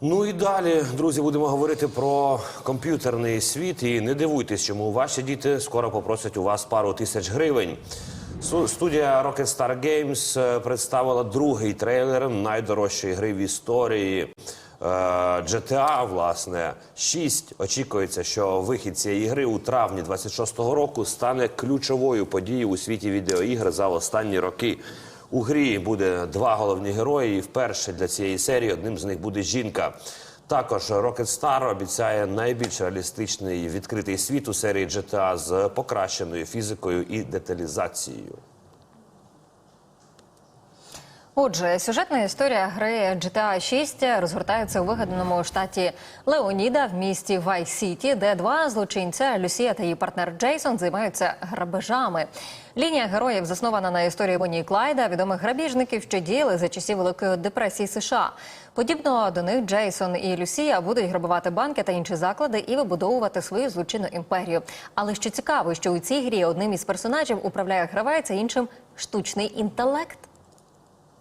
Ну і далі, друзі, будемо говорити про комп'ютерний світ. І не дивуйтесь, чому ваші діти скоро попросять у вас пару тисяч гривень. Студія Rockstar Games е, представила другий трейлер найдорожчої гри в історії. е, GTA, власне, 6. Очікується, що вихід цієї гри у травні 26-го року стане ключовою подією у світі відеоігр за останні роки. У грі буде два головні герої, і вперше для цієї серії одним з них буде жінка. Також Rocket Star обіцяє найбільш реалістичний відкритий світ у серії GTA з покращеною фізикою і деталізацією. Отже, сюжетна історія гри GTA 6 розгортається у вигаданому штаті Леоніда в місті Вай-Сіті, де два злочинця Люсія та її партнер Джейсон займаються грабежами. Лінія героїв заснована на історії Бонні Клайда, відомих грабіжників, що діяли за часів Великої депресії США. Подібно до них Джейсон і Люсія будуть грабувати банки та інші заклади і вибудовувати свою злочинну імперію. Але що цікаво, що у цій грі одним із персонажів управляє гравець, а іншим штучний інтелект.